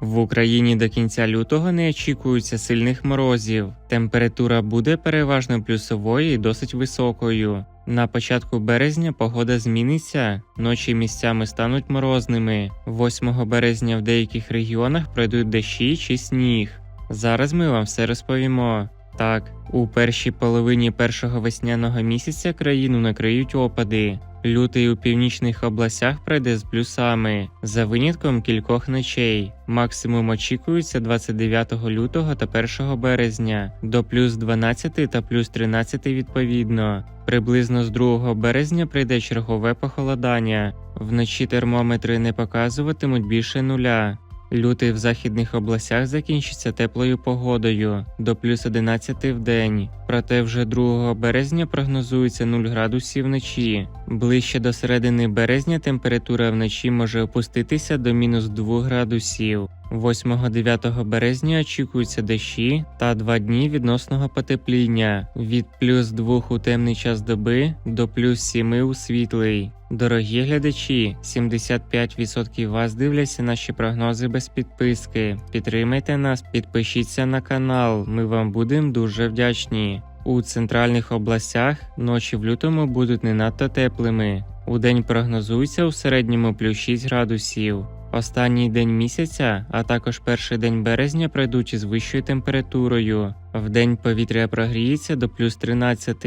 В Україні до кінця лютого не очікується сильних морозів. Температура буде переважно плюсовою і досить високою. На початку березня погода зміниться, ночі місцями стануть морозними. 8 березня в деяких регіонах пройдуть дощі чи сніг. Зараз ми вам все розповімо. Так, у першій половині першого весняного місяця країну накриють опади. Лютий у північних областях пройде з плюсами, за винятком кількох ночей. Максимум очікується 29 лютого та 1 березня до плюс 12 та плюс 13 відповідно. Приблизно з 2 березня прийде чергове похолодання. Вночі термометри не показуватимуть більше нуля. Лютий в західних областях закінчиться теплою погодою до плюс 11 в день. Проте вже 2 березня прогнозується 0 градусів вночі. Ближче до середини березня температура вночі може опуститися до мінус 2 градусів. 8-9 березня очікуються дощі та 2 дні відносного потепління від плюс 2 у темний час доби до плюс 7 у світлий. Дорогі глядачі, 75% вас дивляться наші прогнози без підписки. Підтримайте нас, підпишіться на канал. Ми вам будемо дуже вдячні. У центральних областях ночі в лютому будуть не надто теплими. У день прогнозується у середньому плюс 6 градусів. Останній день місяця, а також перший день березня пройдуть із вищою температурою. Вдень повітря прогріється до плюс 13.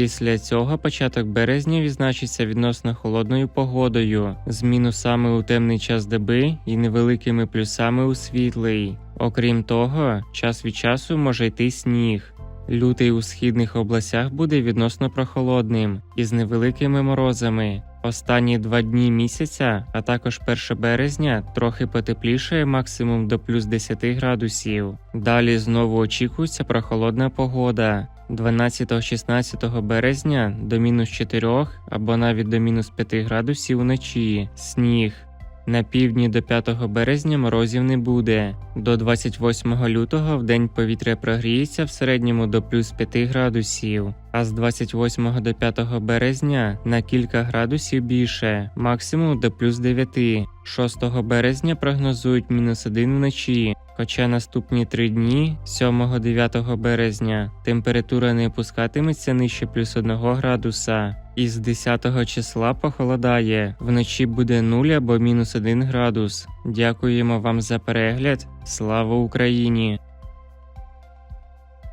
Після цього початок березня відзначиться відносно холодною погодою, з мінусами у темний час доби і невеликими плюсами у світлий. Окрім того, час від часу може йти сніг. Лютий у східних областях буде відносно прохолодним із невеликими морозами. Останні два дні місяця, а також 1 березня, трохи потеплішає максимум до плюс 10 градусів. Далі знову очікується прохолодна погода. 12-16 березня до мінус 4 або навіть до мінус 5 градусів вночі. Сніг. На півдні до 5 березня морозів не буде. До 28 лютого в день повітря прогріється в середньому до плюс 5 градусів, а з 28 до 5 березня на кілька градусів більше, максимум до плюс 9. 6 березня прогнозують мінус 1 вночі. Хоча наступні три дні, 7-9 березня, температура не опускатиметься нижче плюс 1 градуса. Із 10 числа похолодає, вночі буде 0 або мінус 1 градус. Дякуємо вам за перегляд. Слава Україні!